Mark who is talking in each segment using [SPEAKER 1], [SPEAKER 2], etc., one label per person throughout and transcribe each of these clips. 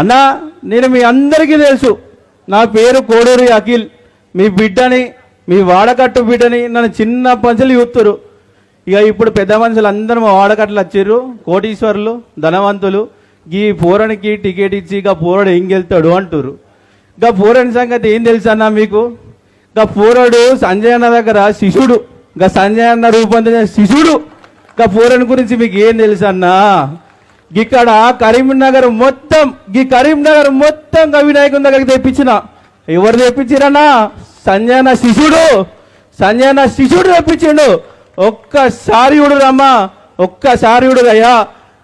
[SPEAKER 1] అన్నా నేను మీ అందరికీ తెలుసు. నా పేరు కోడూరి అఖిల్. మీ బిడ్డని మీ వాడకట్టు బిడ్డని నన్ను చిన్న పంచులు చూస్తారు ఇక ఇప్పుడు పెద్ద మనుషులు అందరూ మా వాడకట్లు వచ్చారు కోటీశ్వరులు ధనవంతులు. ఈ పూరణికి టికెట్ ఇచ్చి ఇక పూరడు ఎంగెళ్తాడు అంటారు ఇక పూరణి సంగతి ఏం తెలుసు అన్నా మీకు? ఇక పూరడు సంజయ్ అన్న దగ్గర శిశుడు. ఇక సంజయ్ అన్న రూపొందించిన శిశుడు. ఇక పూరణి గురించి మీకు ఏం తెలుసు అన్నా? ఇక్కడ కరీంనగర్ మొత్తం ఈ కరీంనగర్ మొత్తం గా వినాయకుని దగ్గరికి తెప్పించిన. ఎవరు తెప్పించిరన్నా? సంజయన శిశుడు సంజయన శిశుడు తెప్పించిండు. ఒక్కసారి రమ్మా ఒక్కసారి అయ్యా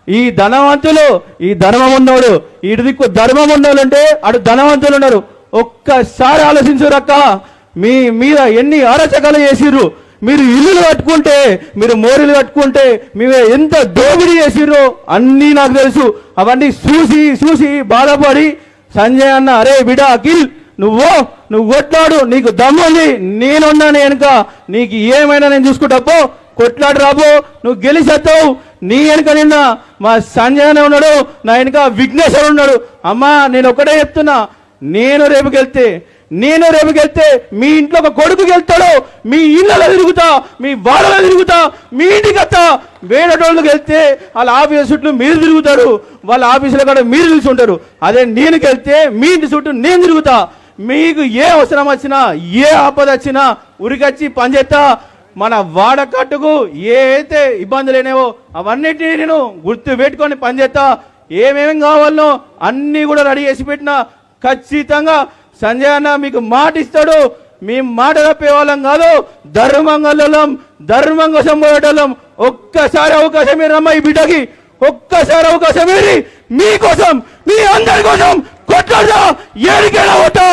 [SPEAKER 1] ఈ ధనవంతులు ఈ ధర్మం ఉన్నోడు ఇటుదిక్కు ధర్మం ఉన్నోళ్ళు అంటే అటు ధనవంతులు ఉన్నారు. ఒక్కసారి ఆలోచించురక్క. మీ మీద ఎన్ని అరచకాలు చేసిర్రు? మీరు ఇల్లులు కట్టుకుంటే మీరు మోరీలు కట్టుకుంటే మీరు ఎంత దోపిడీ చేసిరో అన్నీ నాకు తెలుసు. అవన్నీ చూసి చూసి బాధపడి సంజయ్ అన్న అరే బిడా అఖిల్ నువ్వు నువ్వు కొట్లాడు నీకు దమ్ముంది నేనున్నాను వెనుక నీకు ఏమైనా నేను చూసుకుంటాపో కొట్లాడు రాబో నువ్వు గెలిచేస్తావు నీ వెనుక నిన్న మా సంజయ్ అనే ఉన్నాడు నా వెనుక విఘ్నేశ్వరు ఉన్నాడు. అమ్మా నేను ఒకటే చెప్తున్నా నేను రేపు గెలితే నేను రేపు గెలితే మీ ఇంట్లో ఒక కొడుకు వెళ్తాడు మీ ఇళ్ళలో తిరుగుతా మీ వాడలో తిరుగుతా మీ ఇంటికి వస్తా. వేరేటోళ్ళు వెళ్తే వాళ్ళ ఆఫీస్ చుట్టూ మీరు తిరుగుతారు వాళ్ళ ఆఫీసులో కూడా మీరు నిల్చుంటారు అదే నేను వెళ్తే మీ ఇంటి చుట్టూ నేను తిరుగుతా. మీకు ఏ అవసరం వచ్చినా ఏ ఆపద వచ్చినా ఉరికొచ్చి పనిచేస్తా మన వాడకట్టుకు ఏ అయితే ఇబ్బందులు లేనేవో అవన్నిటిని నేను గుర్తు పెట్టుకొని పనిచేస్తా ఏమేమి కావాలనో అన్నీ కూడా రెడీ చేసి పెట్టినా. ఖచ్చితంగా సంజయ్ అన్న మీకు మాట ఇస్తాడు మేము మాట తప్పే వాళ్ళం కాదు. ధర్మంగళం ధర్మం కోసం పోయేటోళ్ళం ఒక్కసారి అవకాశం మీరమ్మ ఈ బిడ్డకి. ఒక్కసారి అవకాశం మీరి మీకోసం మీ అందరి కోసం కొట్లాడతా. ఏడికైనా పోతా.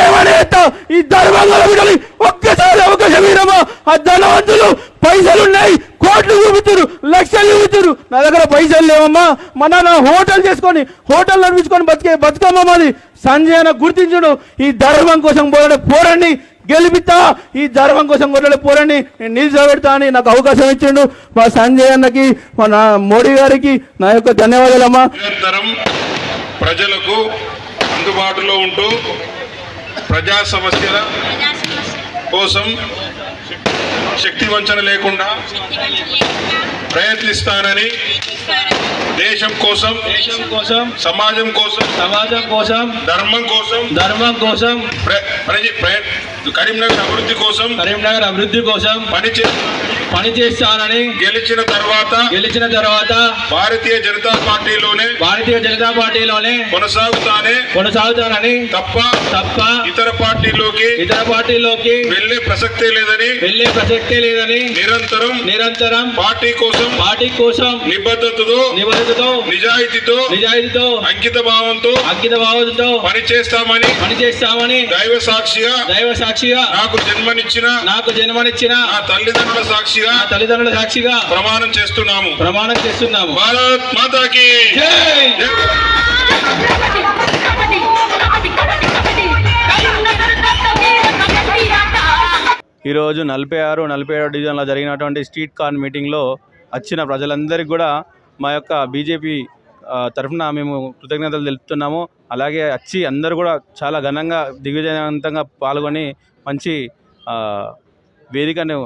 [SPEAKER 1] ఏమైనా ఎత్తా ఈ ధర్మంగళ బిడ్డని ఒక్కసారి అవకాశం మీరమ్మ ఆ ధనవంతులు పైసలు ఉన్నాయి. కోట్లు చూపుతారు లక్షలు చూపుతారు నా దగ్గర పైసలు లేవమ్మా. మన నా హోటల్ చేసుకొని హోటల్ నడిపించుకొని బతికే బతుకమ్మ మాది. సంజయ్ అన్న గుర్తించుడు. ఈ ధర్మం కోసం పోరాడే పోరండి గెలిపితా ఈ ధర్మం కోసం కొట్లాడే పోరండి నేను నిలిచబెడతా అని నాకు అవకాశం ఇచ్చిండు. మా సంజయ్ అన్నకి మా నా మోడీ గారికి నా యొక్క ధన్యవాదాలమ్మా.
[SPEAKER 2] నిరంతరం ప్రజలకు అందుబాటులో ఉంటూ ప్రజా సమస్యల కోసం శక్తి వంచన లేకుండా ప్రయత్నిస్తానని దేశం కోసం
[SPEAKER 3] దేశం కోసం
[SPEAKER 2] సమాజం కోసం
[SPEAKER 3] సమాజం కోసం
[SPEAKER 2] ధర్మం కోసం
[SPEAKER 3] ధర్మం కోసం
[SPEAKER 2] కరీంనగర్ అభివృద్ధి కోసం
[SPEAKER 3] కరీంనగర్ అభివృద్ధి కోసం
[SPEAKER 2] పనిచే
[SPEAKER 3] పనిచేస్తానని
[SPEAKER 2] గెలిచిన తర్వాత
[SPEAKER 3] గెలిచిన తర్వాత
[SPEAKER 2] భారతీయ జనతా పార్టీలోనే
[SPEAKER 3] భారతీయ జనతా పార్టీలోనే
[SPEAKER 2] కొనసాగుతానే
[SPEAKER 3] కొనసాగుతానని
[SPEAKER 2] తప్ప
[SPEAKER 3] తప్ప
[SPEAKER 2] ఇతర పార్టీలోకి
[SPEAKER 3] ఇతర పార్టీలోకి
[SPEAKER 2] వెళ్ళే ప్రసక్తే లేదని
[SPEAKER 3] వెళ్ళే ప్రసక్తే లేదని
[SPEAKER 2] నిరంతరం
[SPEAKER 3] నిరంతరం
[SPEAKER 2] పార్టీ కోసం
[SPEAKER 3] పార్టీ కోసం
[SPEAKER 2] నిబద్ధతతో
[SPEAKER 3] నిబద్ధతతో
[SPEAKER 2] నిజాయితీతో
[SPEAKER 3] నిజాయితీతో
[SPEAKER 2] అంకిత భావంతో
[SPEAKER 3] అంకిత భావంతో
[SPEAKER 2] పనిచేస్తామని
[SPEAKER 3] పనిచేస్తామని
[SPEAKER 2] దైవ సాక్షిగా
[SPEAKER 3] దైవ సాక్షిగా
[SPEAKER 2] నాకు జన్మనిచ్చిన
[SPEAKER 3] నాకు జన్మనిచ్చిన
[SPEAKER 2] నా తల్లిదండ్రుల సాక్షిగా
[SPEAKER 3] నా తల్లిదండ్రుల సాక్షిగా
[SPEAKER 2] ప్రమాణం చేస్తున్నాము.
[SPEAKER 3] ప్రమాణం చేస్తున్నాము.
[SPEAKER 2] భారత్ మాతాకి
[SPEAKER 3] జై!
[SPEAKER 1] ఈరోజు నలభై ఆరు నలభై ఏడు డివిజన్లో జరిగినటువంటి స్ట్రీట్ కార్న్ మీటింగ్లో వచ్చిన ప్రజలందరికీ కూడా మా యొక్క బీజేపీ తరఫున మేము కృతజ్ఞతలు తెలుపుతున్నాము. అలాగే వచ్చి అందరూ కూడా చాలా ఘనంగా దిగ్విజయవంతంగా పాల్గొని మంచి వేదికను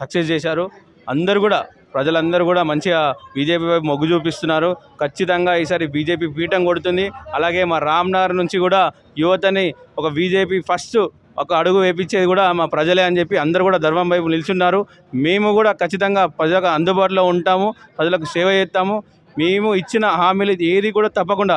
[SPEAKER 1] సక్సెస్ చేశారు. అందరూ కూడా ప్రజలందరూ కూడా మంచిగా బీజేపీ వైపు మొగ్గు చూపిస్తున్నారు. ఖచ్చితంగా ఈసారి బీజేపీ పీఠం కొడుతుంది. అలాగే మా రామ్నగర్ నుంచి కూడా యువతని ఒక బీజేపీ ఫస్ట్ ఒక అడుగు వేపించేది కూడా మా ప్రజలే అని చెప్పి అందరూ కూడా ధర్మం వైపు నిల్చున్నారు. మేము కూడా ఖచ్చితంగా ప్రజలకు అందుబాటులో ఉంటాము ప్రజలకు సేవ చేస్తాము. మేము ఇచ్చిన హామీలు ఏది కూడా తప్పకుండా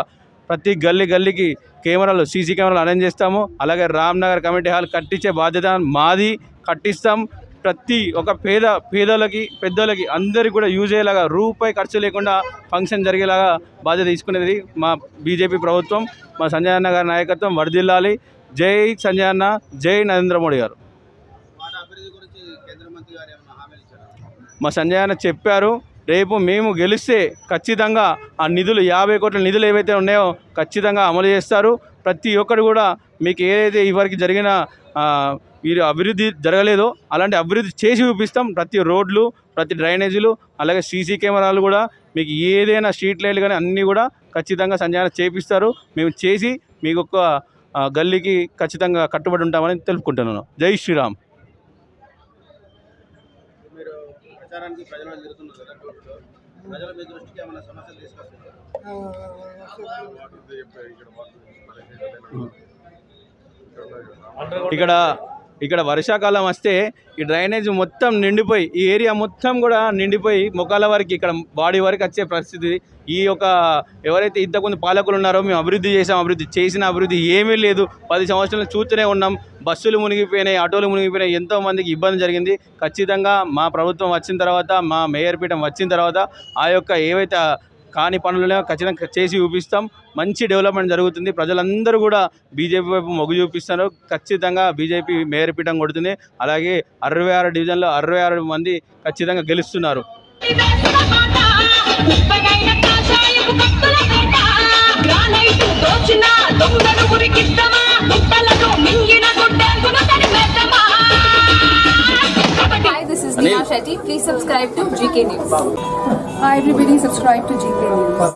[SPEAKER 1] ప్రతి గల్లీ గల్లీకి కెమెరాలు సీసీ కెమెరాలు అరేంజ్ చేస్తాము. అలాగే రామ్నగర్ కమిటీ హాల్ కట్టించే బాధ్యత మాది. కట్టిస్తాం. ప్రతి ఒక పేద పేదలకి పెద్దలకి అందరికీ కూడా యూజ్ అయ్యేలాగా రూపాయి ఖర్చు లేకుండా ఫంక్షన్ జరిగేలాగా బాధ్యత తీసుకునేది మా బీజేపీ ప్రభుత్వం మా సంజయ్ అన్న గారి నాయకత్వం వరదిల్లాలి జై సంజయ్ అన్న జై నరేంద్ర మోడీ గారు. మా సంజయ్ అన్న చెప్పారు రేపు మేము గెలిస్తే ఖచ్చితంగా ఆ నిధులు యాభై కోట్ల నిధులు ఏవైతే ఉన్నాయో ఖచ్చితంగా అమలు చేస్తారు. ప్రతి ఒక్కరు కూడా మీకు ఏదైతే ఇవరికి జరిగిన వీరు అభివృద్ధి జరగలేదో. అలాంటి అభివృద్ధి చేసి చూపిస్తాం. ప్రతి రోడ్లు ప్రతి డ్రైనేజీలు అలాగే సీసీ కెమెరాలు కూడా మీకు ఏదైనా స్ట్రీట్ లైట్లు కానీ అన్నీ కూడా ఖచ్చితంగా సంజాన చేపిస్తారు. మేము చేసి మీకు ఒక గల్లీకి ఖచ్చితంగా కట్టుబడి ఉంటామని తెలుపుకుంటున్నాను. జై శ్రీరామ్. ఇక్కడ ఇక్కడ వర్షాకాలం వస్తే ఈ డ్రైనేజ్ మొత్తం నిండిపోయి ఈ ఏరియా మొత్తం కూడా నిండిపోయి ముఖాల వరకు ఇక్కడ బాడీ వరకు వచ్చే పరిస్థితి. ఈ యొక్క ఎవరైతే ఇంతకుముందు పాలకులు ఉన్నారో మేము అభివృద్ధి చేసాం అభివృద్ధి చేసిన అభివృద్ధి ఏమీ లేదు. పది సంవత్సరాలు చూస్తూనే ఉన్నాం. బస్సులు మునిగిపోయినాయి ఆటోలు మునిగిపోయినాయి ఎంతో మందికి ఇబ్బంది జరిగింది. ఖచ్చితంగా మా ప్రభుత్వం వచ్చిన తర్వాత మా మేయర్ పీఠం వచ్చిన తర్వాత ఆ యొక్క ఏవైతే కాని పనులనే ఖచ్చితంగా చేసి చూపిస్తాం. మంచి డెవలప్మెంట్ జరుగుతుంది. ప్రజలందరూ కూడా బీజేపీ వైపు మొగ్గు చూపిస్తారు ఖచ్చితంగా బీజేపీ మేరపీఠం కొడుతుంది. అలాగే అరవై ఆరు డివిజన్లో అరవై ఆరు మంది ఖచ్చితంగా గెలుస్తున్నారు.
[SPEAKER 4] Hi, this is Neha Shetty. Please subscribe to GK News.
[SPEAKER 5] Hi everybody, subscribe to GK News.